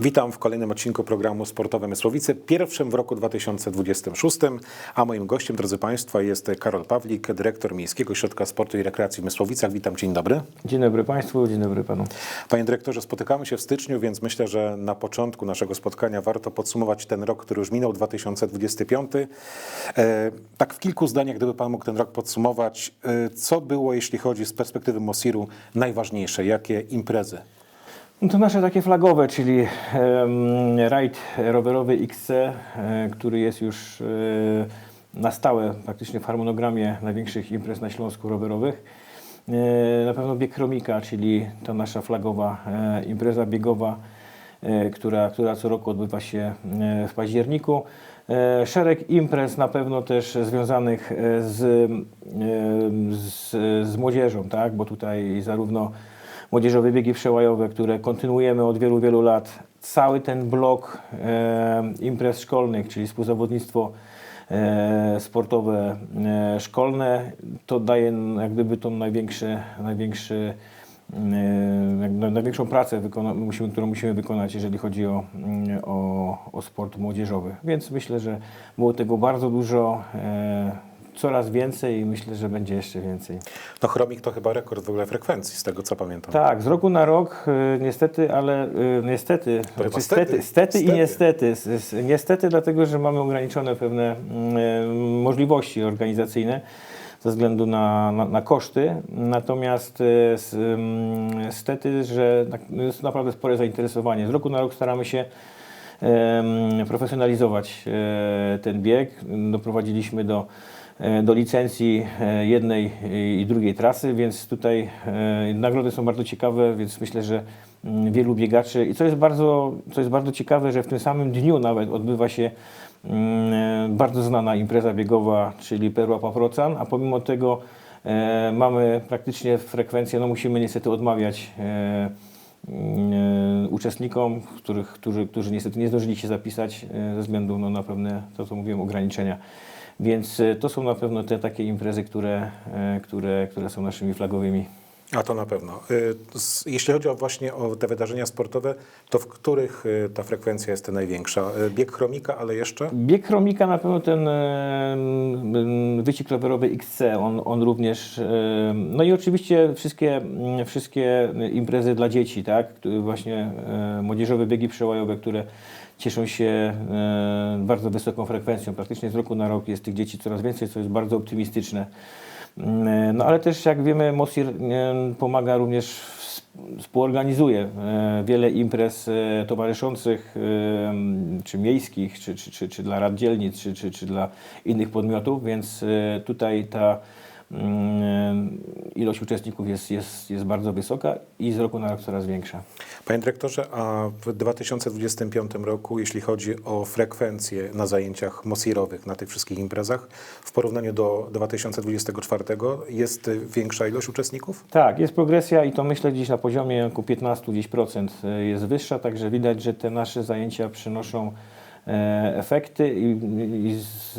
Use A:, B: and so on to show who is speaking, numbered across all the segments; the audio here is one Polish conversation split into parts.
A: Witam w kolejnym odcinku programu Sportowe Mysłowice, pierwszym w roku 2026, a moim gościem, drodzy Państwo, jest Karol Pawlik, dyrektor Miejskiego Ośrodka Sportu i Rekreacji w Mysłowicach. Witam, dzień dobry.
B: Dzień dobry Państwu, dzień dobry Panu.
A: Panie dyrektorze, spotykamy się w styczniu, więc myślę, że na początku naszego spotkania warto podsumować ten rok, który już minął, 2025. E, tak w kilku zdaniach, gdyby Pan mógł ten rok podsumować, e, co było, jeśli chodzi z perspektywy Mosiru, najważniejsze? Jakie imprezy?
B: No to nasze takie flagowe, czyli rajd rowerowy XC, e, który jest już e, na stałe praktycznie w harmonogramie największych imprez na Śląsku rowerowych. E, na pewno bieg Chromika, czyli ta nasza flagowa impreza biegowa, która, która co roku odbywa się w październiku. Szereg imprez na pewno też związanych z, z, z młodzieżą, tak? bo tutaj zarówno młodzieżowe biegi przełajowe, które kontynuujemy od wielu, wielu lat. Cały ten blok e, imprez szkolnych, czyli współzawodnictwo e, sportowe e, szkolne, to daje jak gdyby tą największy, największy e, największą pracę, musimy, którą musimy wykonać, jeżeli chodzi o, o, o sport młodzieżowy. Więc myślę, że było tego bardzo dużo, e, coraz więcej i myślę, że będzie jeszcze więcej.
A: No Chromik to chyba rekord w ogóle frekwencji, z tego co pamiętam.
B: Tak, z roku na rok y, niestety, ale y, niestety, znaczy
A: stety.
B: stety, i
A: Stety.
B: niestety. Niestety dlatego, że mamy ograniczone pewne mm, możliwości organizacyjne ze względu na, na, na koszty. Natomiast y, mm, stety, że jest naprawdę spore zainteresowanie. Z roku na rok staramy się profesjonalizować e, ten bieg. Doprowadziliśmy do, do licencji e, jednej i drugiej trasy, więc tutaj e, nagrody są bardzo ciekawe, więc myślę, że mm, wielu biegaczy i co jest bardzo, co jest bardzo ciekawe, że w tym samym dniu nawet odbywa się mm, bardzo znana impreza biegowa, czyli Perła Paprocan, a pomimo tego e, mamy praktycznie frekwencję, no musimy niestety odmawiać e, e, uczestnikom, których, którzy, którzy niestety nie zdążyli się zapisać e, ze względu no, na pewne, to co mówiłem, ograniczenia. Więc e, to są na pewno te takie imprezy, które, e, które, które są naszymi flagowymi.
A: A to na pewno. Y, Jeśli chodzi o właśnie o te wydarzenia sportowe, to w których y, ta frekwencja jest największa? Y, Bieg Chromika, ale jeszcze?
B: Bieg Chromika na pewno ten wyścig rowerowy XC, on, on również, no i oczywiście wszystkie, m, wszystkie imprezy dla dzieci, tak, właśnie młodzieżowe biegi przełajowe, które cieszą się bardzo wysoką frekwencją. Praktycznie z roku na rok jest tych dzieci coraz więcej, co jest bardzo optymistyczne. Mm, No ale też jak wiemy Mosir e, pomaga również, współorganizuje e, wiele imprez e, towarzyszących e, czy miejskich, czy, czy, czy, czy dla rad dzielnic, czy, czy, czy dla innych podmiotów, więc tutaj ta mm, ilość uczestników jest, jest, jest bardzo wysoka i z roku na rok coraz większa.
A: Panie dyrektorze, a w 2025 roku, jeśli chodzi o frekwencję na zajęciach mosirowych, na tych wszystkich imprezach, w porównaniu do 2024 jest większa ilość uczestników?
B: Tak, jest progresja i to myślę gdzieś na poziomie około 15 gdzieś procent e, jest wyższa, także widać, że te nasze zajęcia przynoszą e, efekty i, i z,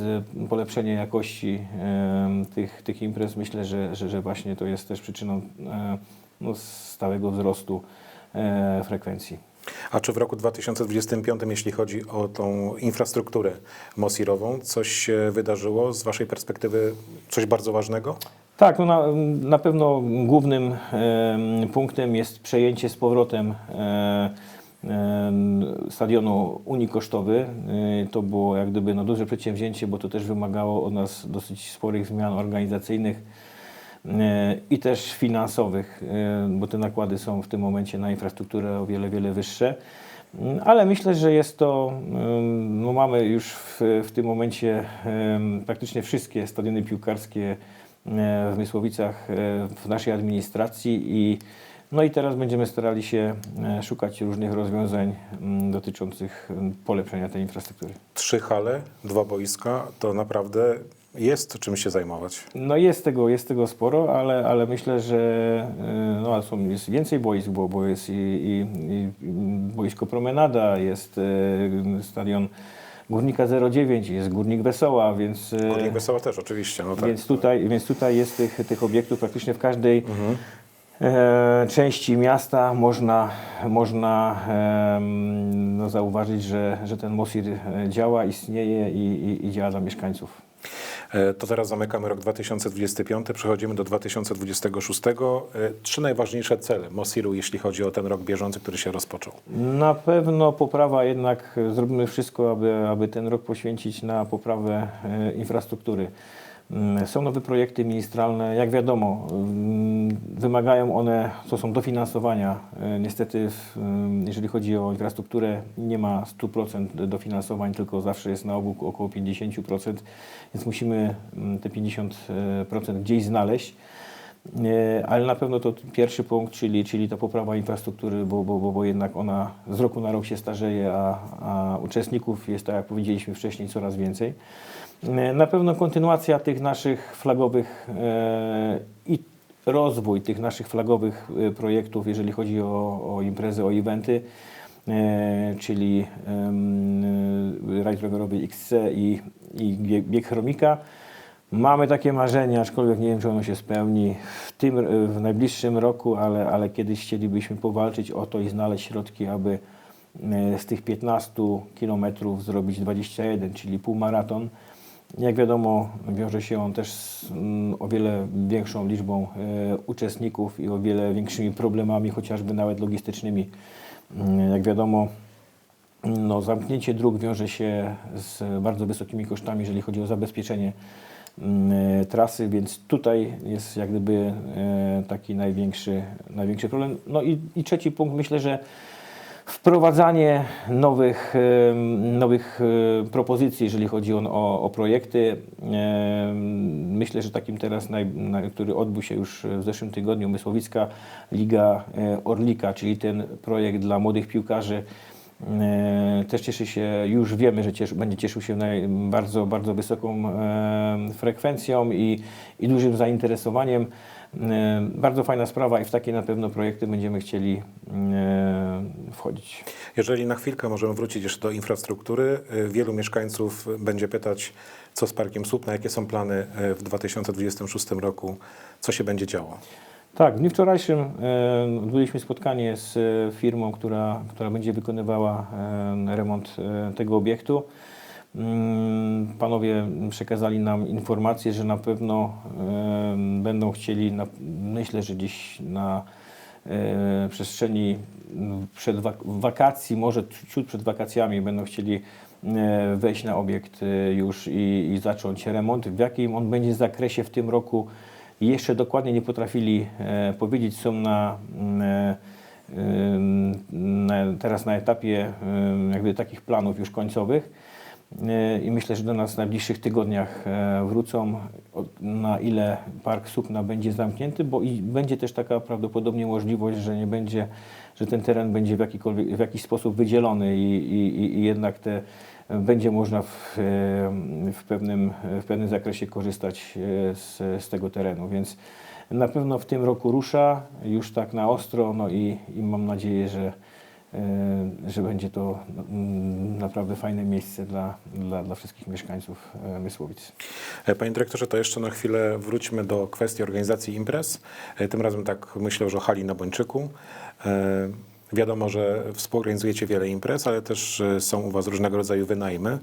B: polepszenie jakości e, tych, tych imprez. Myślę, że, że, że właśnie to jest też przyczyną e, no, stałego wzrostu e, frekwencji.
A: A czy w roku 2025, jeśli chodzi o tą infrastrukturę mosirową, coś się wydarzyło z Waszej perspektywy, coś bardzo ważnego?
B: Tak, no na, na pewno głównym em, punktem jest przejęcie z powrotem e, stadionu Unii Kosztowy. E, to było jak gdyby no, duże przedsięwzięcie, bo to też wymagało od nas dosyć sporych zmian organizacyjnych e, i też finansowych, e, bo te nakłady są w tym momencie na infrastrukturę o wiele, wiele wyższe. Mm, Ale myślę, że jest to, no mamy już w, w tym momencie praktycznie wszystkie stadiony piłkarskie w Mysłowicach w naszej administracji i no i teraz będziemy starali się e, szukać różnych rozwiązań mm, dotyczących mm, polepszenia tej infrastruktury.
A: Trzy hale, dwa boiska, to naprawdę jest czym się zajmować.
B: No jest tego, jest tego sporo, ale, ale myślę, że e, no, są, jest więcej boisk, bo, bo jest i, i, i boisko Promenada, jest e, stadion Górnika 09, jest Górnik Wesoła, więc...
A: Górnik Wesoła też oczywiście, no tak.
B: Więc tutaj, więc tutaj jest tych, tych obiektów praktycznie w każdej, e, części miasta można, można no, zauważyć, że, że ten MOSIR e, działa, istnieje i, i, i działa dla mieszkańców.
A: E, To teraz zamykamy rok 2025, przechodzimy do 2026. E, Trzy najważniejsze cele MOSIR-u, jeśli chodzi o ten rok bieżący, który się rozpoczął.
B: Na pewno poprawa jednak, e, zrobimy wszystko, aby, aby ten rok poświęcić na poprawę e, infrastruktury. Mm, Są nowe projekty ministralne, jak wiadomo, mm, wymagają one, to są dofinansowania. E, Niestety, mm, jeżeli chodzi o infrastrukturę, nie ma 100% dofinansowań, tylko zawsze jest na ogół około 50%, więc musimy te 50% gdzieś znaleźć. Nie, ale na pewno to pierwszy punkt, czyli, czyli ta poprawa infrastruktury, bo, bo, bo, bo jednak ona z roku na rok się starzeje, a, a uczestników jest, tak jak powiedzieliśmy wcześniej, coraz więcej. E, Na pewno kontynuacja tych naszych flagowych e, i rozwój tych naszych flagowych e, projektów, jeżeli chodzi o, o imprezy, o eventy, e, czyli rajd rowerowy XC i, i bieg chromika. Mamy takie marzenia, aczkolwiek nie wiem, czy ono się spełni w tym, w najbliższym roku, ale, ale kiedyś chcielibyśmy powalczyć o to i znaleźć środki, aby e, z tych 15 kilometrów zrobić 21, czyli półmaraton. Jak wiadomo, wiąże się on też z mm, o wiele większą liczbą e, uczestników i o wiele większymi problemami, chociażby nawet logistycznymi. Mm, Jak wiadomo, no, zamknięcie dróg wiąże się z bardzo wysokimi kosztami, jeżeli chodzi o zabezpieczenie trasy, więc tutaj jest jak gdyby e, taki największy, największy problem. No i, i trzeci punkt, myślę, że wprowadzanie nowych, em, nowych e, propozycji, jeżeli chodzi o, o, o projekty. Myślę, że takim teraz, naj, na, który odbył się już w zeszłym tygodniu, Mysłowicka Liga e, Orlika, czyli ten projekt dla młodych piłkarzy, E, Też cieszy się, już wiemy, że cieszy, będzie cieszył się bardzo, bardzo wysoką e, frekwencją i, i dużym zainteresowaniem. E, bardzo fajna sprawa i w takie na pewno projekty będziemy chcieli e, wchodzić.
A: Jeżeli na chwilkę możemy wrócić jeszcze do infrastruktury, wielu mieszkańców będzie pytać, co z Parkiem Słupna, jakie są plany w 2026 roku, co się będzie działo.
B: Tak, w dniu wczorajszym e, odbyliśmy spotkanie z e, firmą, która, która będzie wykonywała e, remont tego obiektu. Mm, Panowie przekazali nam informację, że na pewno będą chcieli, na, myślę, że gdzieś na przestrzeni przed wak- wakacji, może ciut przed wakacjami będą chcieli wejść na obiekt już i, i zacząć remont. W jakim on będzie zakresie w tym roku jeszcze dokładnie nie potrafili e, powiedzieć. Są na, mm, e, ym, na, teraz na etapie jakby takich planów już końcowych. E, I myślę, że do nas w najbliższych tygodniach e, wrócą, na ile Park Supna będzie zamknięty, bo i będzie też taka prawdopodobnie możliwość, że nie będzie, że ten teren będzie w, w jakiś sposób wydzielony i, i- i jednak te, będzie można w, w, pewnym, w pewnym zakresie korzystać e, z, z tego terenu, więc na pewno w tym roku rusza już tak na ostro, no i, i mam nadzieję, że, e, że będzie to mm, naprawdę fajne miejsce dla, dla, dla wszystkich mieszkańców e, Mysłowic.
A: Panie dyrektorze, to jeszcze na chwilę wróćmy do kwestii organizacji imprez. Tym razem tak myślę już o hali na Bończyku. Wiadomo, że współorganizujecie wiele imprez, ale też e, są u Was różnego rodzaju wynajmy.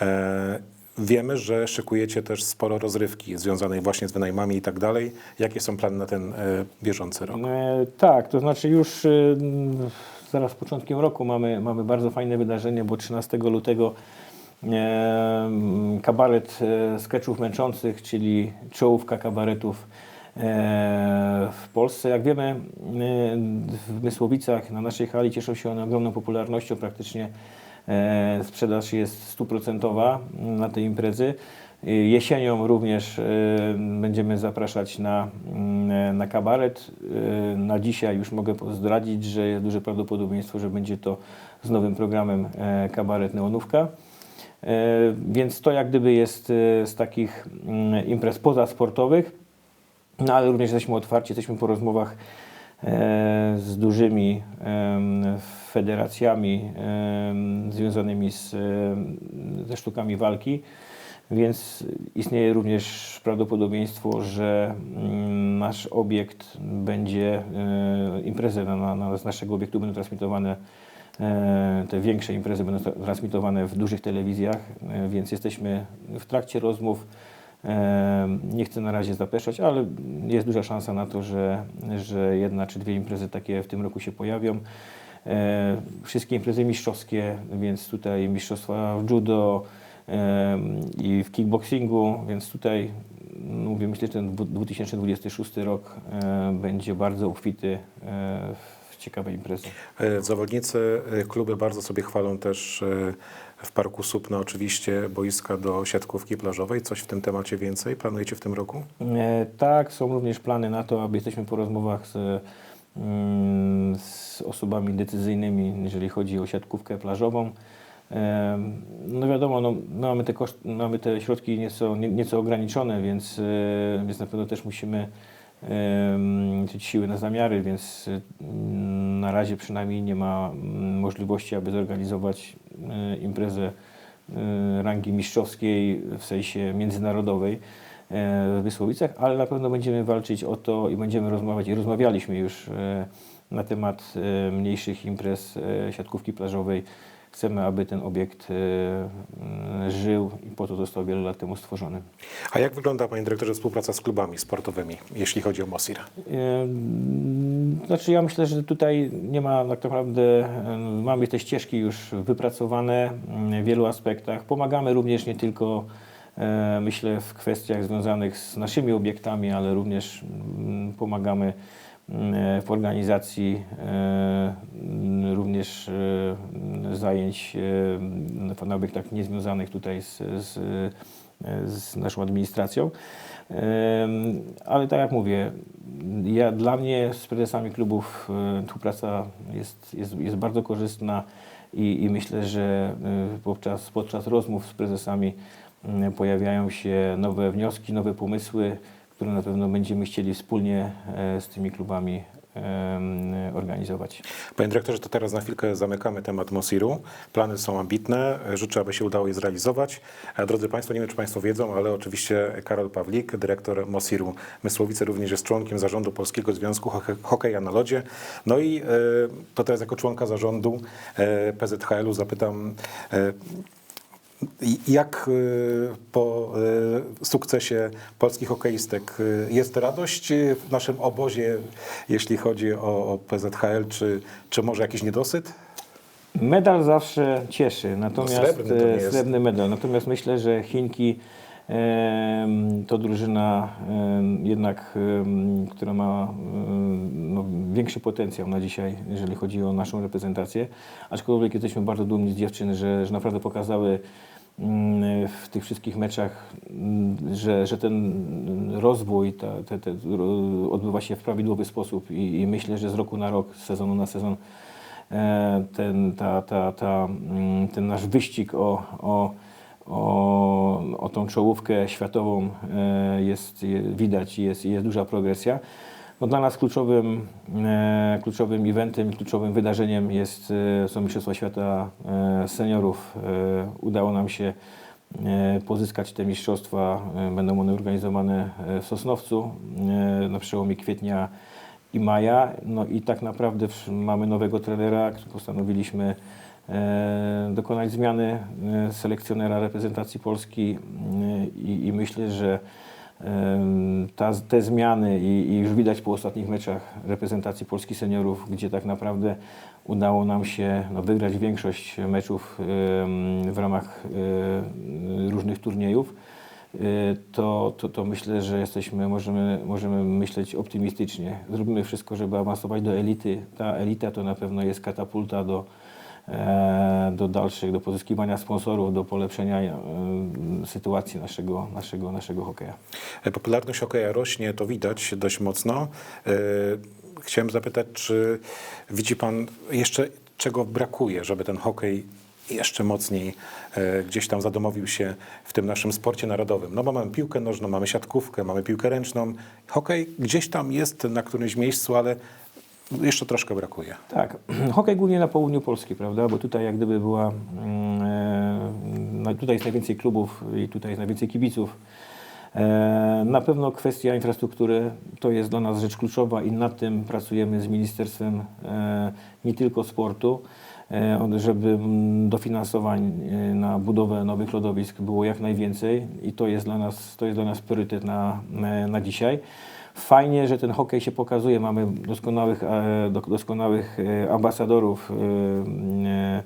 A: E, Wiemy, że szykujecie też sporo rozrywki związanej właśnie z wynajmami i tak dalej. Jakie są plany na ten e, bieżący rok?
B: Tak, to znaczy już zaraz początkiem roku mamy, mamy bardzo fajne wydarzenie, bo 13 lutego kabaret sketchów męczących, czyli czołówka kabaretów w Polsce. Jak wiemy, e, w Mysłowicach na naszej hali cieszą się one ogromną popularnością, praktycznie e, sprzedaż jest stuprocentowa na tej imprezy. E, Jesienią również e, będziemy zapraszać na, mm, na kabaret. E, Na dzisiaj już mogę zdradzić, że jest duże prawdopodobieństwo, że będzie to z nowym programem e, kabaret Neonówka. E, Więc to jak gdyby jest e, z takich mm, imprez pozasportowych, no ale również jesteśmy otwarci, jesteśmy po rozmowach e, z dużymi federacjami związanymi z, ze sztukami walki. Więc istnieje również prawdopodobieństwo, że mm, nasz obiekt będzie, e, imprezy na, na, z naszego obiektu będą transmitowane, e, te większe imprezy będą tra- transmitowane w dużych telewizjach, więc jesteśmy w trakcie rozmów. Nie chcę na razie zapeszać, ale jest duża szansa na to, że, że jedna czy dwie imprezy takie w tym roku się pojawią. E, Wszystkie imprezy mistrzowskie, więc tutaj mistrzostwa w judo i w kickboxingu, więc tutaj no, mówię, myślę, że ten dwu- 2026 rok będzie bardzo obfity e, w ciekawe imprezy.
A: E, Zawodnicy, kluby bardzo sobie chwalą też w Parku Supno oczywiście boiska do siatkówki plażowej. Coś w tym temacie więcej planujecie w tym roku?
B: E, Tak, są również plany na to, aby jesteśmy po rozmowach z, mm, z osobami decyzyjnymi, jeżeli chodzi o siatkówkę plażową. E, No wiadomo, no, mamy, te koszt, mamy te środki nieco, nie- nieco ograniczone, więc, e, więc na pewno też musimy mieć siły na zamiary, więc mm, na razie przynajmniej nie ma mm, możliwości, aby zorganizować imprezę e, rangi mistrzowskiej w sensie międzynarodowej e, w Wysłowicach, ale na pewno będziemy walczyć o to i będziemy rozmawiać i rozmawialiśmy już e, na temat e, mniejszych imprez e, siatkówki plażowej. Chcemy, aby ten obiekt e, żył po to został wiele lat temu stworzony.
A: A jak wygląda, panie dyrektorze, współpraca z klubami sportowymi, jeśli chodzi o Mosir?
B: Ym, Znaczy ja myślę, że tutaj nie ma tak naprawdę, ym, mamy te ścieżki już wypracowane w wielu aspektach. Pomagamy również nie tylko e, myślę w kwestiach związanych z naszymi obiektami, ale również ym, pomagamy w organizacji e, również e, zajęć e, na obiektach niezwiązanych tutaj z, z, z naszą administracją. Ale tak jak mówię, ja, dla mnie z prezesami klubów współpraca jest, jest, jest bardzo korzystna i, i myślę, że podczas, podczas rozmów z prezesami pojawiają się nowe wnioski, nowe pomysły, które na pewno będziemy chcieli wspólnie e, z tymi klubami organizować.
A: Panie dyrektorze, to teraz na chwilkę zamykamy temat Mosiru. Plany są ambitne, życzę, aby się udało je zrealizować. A Drodzy Państwo, nie wiem, czy Państwo wiedzą, ale oczywiście Karol Pawlik, dyrektor Mosiru Mysłowice, również jest członkiem zarządu Polskiego Związku Hoke- Hokeja na Lodzie. No i e, to teraz jako członka zarządu e, PZHL-u zapytam, e, Jak y, po y, sukcesie polskich hokeistek y, jest radość w naszym obozie, jeśli chodzi o, PZHL, czy, czy może jakiś niedosyt?
B: Medal zawsze cieszy, natomiast
A: srebrny to nie
B: e, srebrny medal. Natomiast myślę, że Chinki to drużyna jednak, która ma no, większy potencjał na dzisiaj, jeżeli chodzi o naszą reprezentację. Aczkolwiek jesteśmy bardzo dumni z dziewczyn, że, że naprawdę pokazały mm, w tych wszystkich meczach, mm, że, że ten rozwój ta, te, te, odbywa się w prawidłowy sposób i, i myślę, że z roku na rok, z sezonu na sezon e, ten, ta, ta, ta, mm, ten nasz wyścig o, o, o, o tą czołówkę światową e, jest, je, widać jest, jest duża progresja. No dla nas kluczowym, e, kluczowym eventem kluczowym wydarzeniem jest, e, są Mistrzostwa Świata Seniorów. Udało nam się pozyskać te mistrzostwa. Będą one organizowane w Sosnowcu na przełomie kwietnia i maja. No i tak naprawdę mamy nowego trenera, postanowiliśmy dokonać zmiany e, selekcjonera reprezentacji Polski e, i, i myślę, że ta, te zmiany i, i już widać po ostatnich meczach reprezentacji Polski seniorów, gdzie tak naprawdę udało nam się no, wygrać większość meczów w ramach e, różnych turniejów to, to, to myślę, że jesteśmy, możemy, możemy myśleć optymistycznie. Zrobimy wszystko, żeby awansować do elity. Ta elita to na pewno jest katapulta do, e, do dalszych, do pozyskiwania sponsorów, do polepszenia e, sytuacji naszego, naszego, naszego hokeja.
A: E, Popularność hokeja rośnie, to widać dość mocno. E, Chciałem zapytać, czy widzi Pan jeszcze czego brakuje, żeby ten hokej jeszcze mocniej e, gdzieś tam zadomowił się w tym naszym sporcie narodowym. No bo mamy piłkę nożną, mamy siatkówkę, mamy piłkę ręczną. Hokej gdzieś tam jest na którymś miejscu, ale jeszcze troszkę brakuje.
B: Tak, hokej głównie na południu Polski, prawda? Bo tutaj jak gdyby była mm, e, na- tutaj jest najwięcej klubów i tutaj jest najwięcej kibiców. E, Na pewno kwestia infrastruktury to jest dla nas rzecz kluczowa i nad tym pracujemy z Ministerstwem e, nie tylko sportu, żeby mm, dofinansowań na budowę nowych lodowisk było jak najwięcej i to jest dla nas, to jest dla nas priorytet na, na dzisiaj. Fajnie, że ten hokej się pokazuje. Mamy doskonałych, e, do- doskonałych e, ambasadorów. e,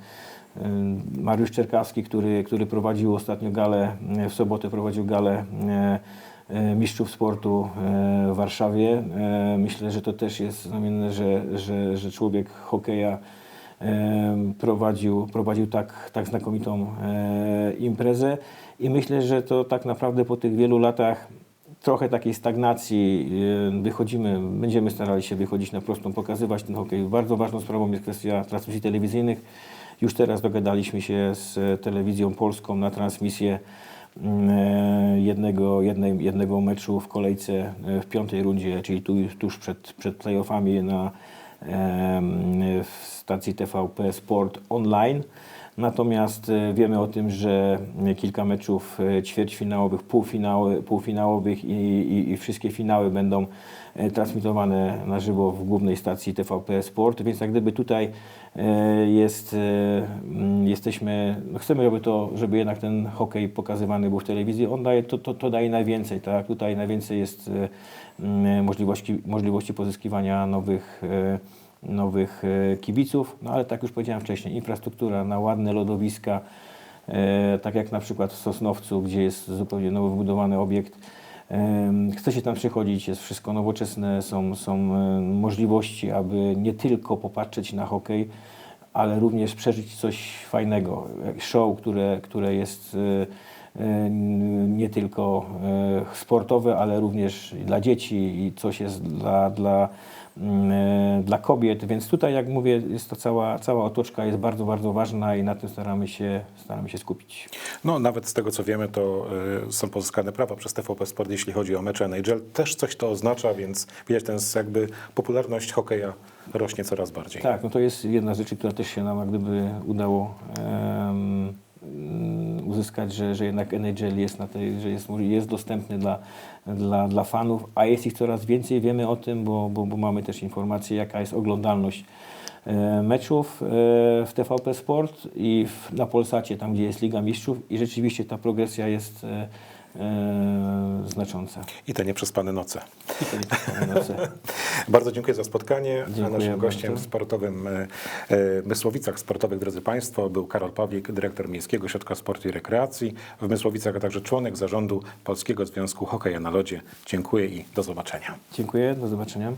B: Mariusz Czerkawski, który, który prowadził ostatnio galę, w sobotę prowadził galę mistrzów sportu w Warszawie. Myślę, że to też jest znamienne, że, że, że człowiek hokeja prowadził, prowadził tak, tak znakomitą imprezę i myślę, że to tak naprawdę po tych wielu latach trochę takiej stagnacji e, wychodzimy, będziemy starali się wychodzić na prostą, pokazywać ten hokej. Bardzo ważną sprawą jest kwestia transmisji telewizyjnych. Już teraz dogadaliśmy się z telewizją polską na transmisję e, jednego, jednej, jednego meczu w kolejce e, w piątej rundzie, czyli tu, tuż przed, przed playoffami na w stacji TVP Sport Online. Natomiast e, wiemy o tym, że kilka meczów e, ćwierćfinałowych, półfinały, półfinałowych i, i, i wszystkie finały będą e, transmitowane na żywo w głównej stacji TVP Sport, więc jak gdyby tutaj e, jest, e, jesteśmy, no chcemy, żeby to, żeby jednak ten hokej pokazywany był w telewizji, on daje, to, to, to daje najwięcej, tak? Tutaj najwięcej jest e, możliwości, możliwości pozyskiwania nowych e, nowych e, kibiców, no ale tak już powiedziałem wcześniej, infrastruktura na ładne lodowiska, e, tak jak na przykład w Sosnowcu, gdzie jest zupełnie nowo wybudowany obiekt. Chce się tam przychodzić, jest wszystko nowoczesne, są, są e, możliwości, aby nie tylko popatrzeć na hokej, ale również przeżyć coś fajnego. Show, które, które jest nie tylko sportowe, ale również dla dzieci i coś jest dla, dla, dla kobiet. Więc tutaj, jak mówię, jest to cała, cała otoczka jest bardzo, bardzo ważna i na tym staramy się, staramy się skupić.
A: No nawet z tego co wiemy, to y, są pozyskane prawa przez TVP Sport, jeśli chodzi o mecze NHL. Też coś to oznacza, więc widać ten jakby popularność hokeja rośnie coraz bardziej.
B: Tak, no to jest jedna z rzeczy, która też się nam jak gdyby udało mm, uzyskać, że, że jednak NHL jest, na tej, że jest, jest dostępny dla, dla, dla fanów, a jest ich coraz więcej, wiemy o tym, bo, bo, bo mamy też informacje, jaka jest oglądalność meczów e, w TVP Sport i w, na Polsacie, tam gdzie jest Liga Mistrzów i rzeczywiście ta progresja jest e, e, znacząca.
A: I te nieprzespane noce.
B: I jest w nocy.
A: Bardzo dziękuję za spotkanie.
B: Dziękuję
A: naszym gościem
B: bardzo.
A: w sportowym e, e, Mysłowicach Sportowych, drodzy Państwo, był Karol Pawlik, dyrektor Miejskiego Ośrodka Sportu i Rekreacji w Mysłowicach, a także członek zarządu Polskiego Związku Hokeja na Lodzie. Dziękuję i do zobaczenia.
B: Dziękuję, do zobaczenia.